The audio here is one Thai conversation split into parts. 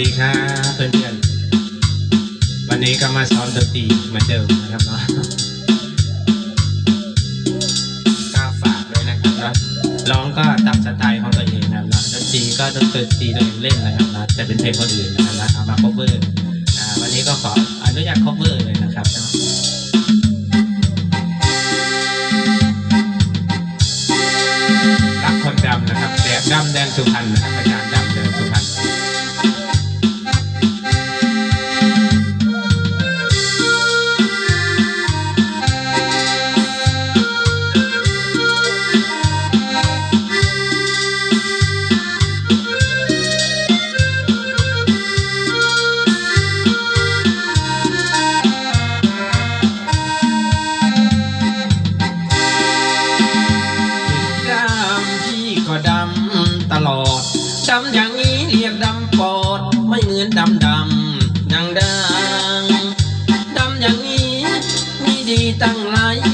ดีครับเพื่อนๆ วันนี้ก็มาซ้อมดนตรีเหมือนเดิมนะครับเนาะก็ฝากด้วยนะครับเนาะร้องก็ตามสไตล์ของตัวเองนะครับเนาะดนตรีก็ดนตรีตัวเองเล่นนะครับเนาะแต่เป็นเพลงคนอื่นนะครับเนะเอามา cover อ่าวันนี้ก็ขออนุญาต cover เลยนะครับเนาะรักคนดำนะครับแดดดำแดนสุพรรณนะครับ ดำอย่างนี้เรียกดำปอด ไม่เหมือนดำดำดังดังดำอย่างนี้มีดีตั้งหลาย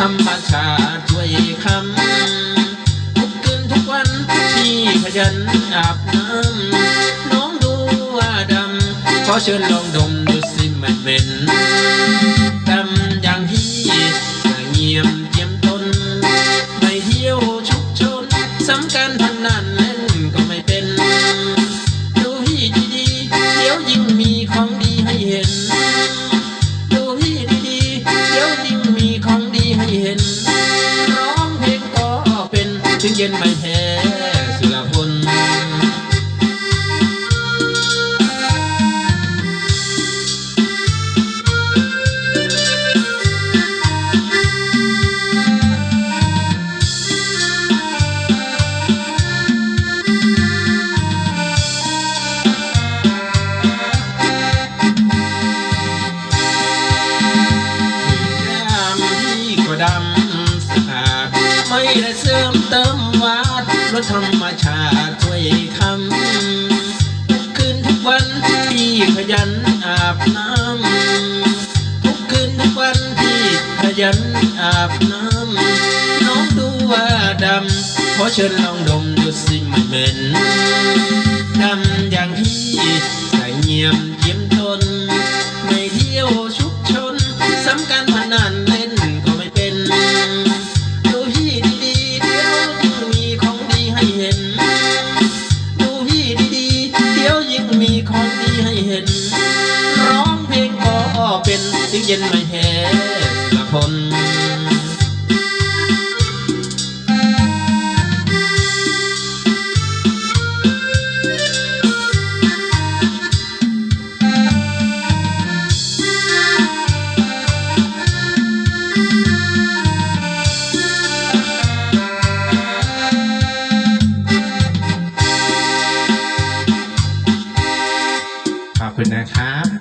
ธรรมชาติช่วยคำทุกคืนทุกวันพี่ขยันอาบน้ำน้องดูว่าดำขอเชิญลองดม นไม่แพ้สุรพลดำ ไม่ได้เสริมเติมวาดรถธรรมชาติช่วยทำคืนทุกวันพี่ขยันอาบน้ำทุกคืนทุกวันพี่ขยันอาบน้ำน้องดูว่าดำขอเชิญลองดมดูสิมันเหม็น มีของดีให้เห็น ร้องเพลงก็เป็นถึงเย็นไม่แพ้ละคน คุณนะครับ